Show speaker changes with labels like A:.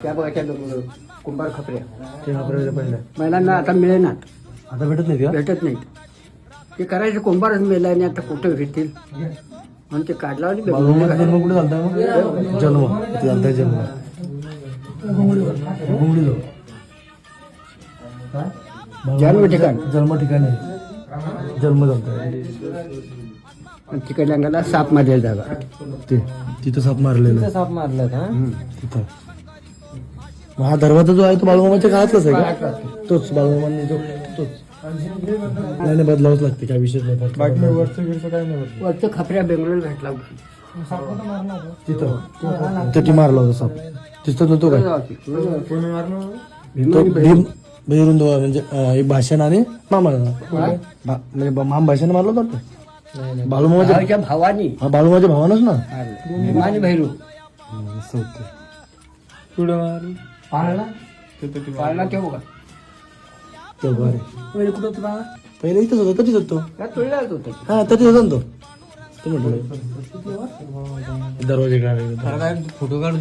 A: त्या बघायच्या दोन कुंभार खपऱ्या
B: ते वापरायचं पहिलं.
A: महिलांना आता मिळेनात
B: आता भेटत नाही का?
A: भेटत नाहीत. ते करायचे कुंभारच मिळाला आणि आता कुठं भेटतील? म्हणून ते काढला आणि
B: जन्म कुठे झालता मग? जन्म. इथे झालता जन्म. घुमडीलो
A: जन्म. ठिकाण.
B: जन्म ठिकाणी जन्म झालता.
A: आणि तिकडल्या अंगाला साप मारलेला जागा.
B: ते तिथं साप मारलेलं.
C: साप मारलं का
B: तिथं. मग हा दरवाजा जो आहे तो बाळूमामाच्या काळातलाच आहे का? तोच बाळूमामांनी जो तोच. नाही नाही बदलावंच लागते काय विषय नाही बाकी वरचं गिरचं काय नाही
A: वरचं खपऱ्या बेंगलोर भेटला
B: तिथं. मारला होता साप. तिथं नव्हतो काय? तो भीम भैरुंद म्हणजे अं, एक भाषण आणि मामा भा- म्हणजे बा- माम भाषण मारलं होतं वाटतं? बाळूमामाच्या
A: भावाच्या भावानी.
B: हा बाळूमाच्या भावानच ना.
A: भीमानी भैरू.
B: होतं.
A: पाळला तेव्हा का
B: तो बरं.
A: पहिले कुठं होता
B: पहिले इथंच होता होतो?
A: त्या तुळल्याच होतं
B: हा तरीच होता ना तो. तो म्हटलं. दरवाजे काय
C: फोटो काढ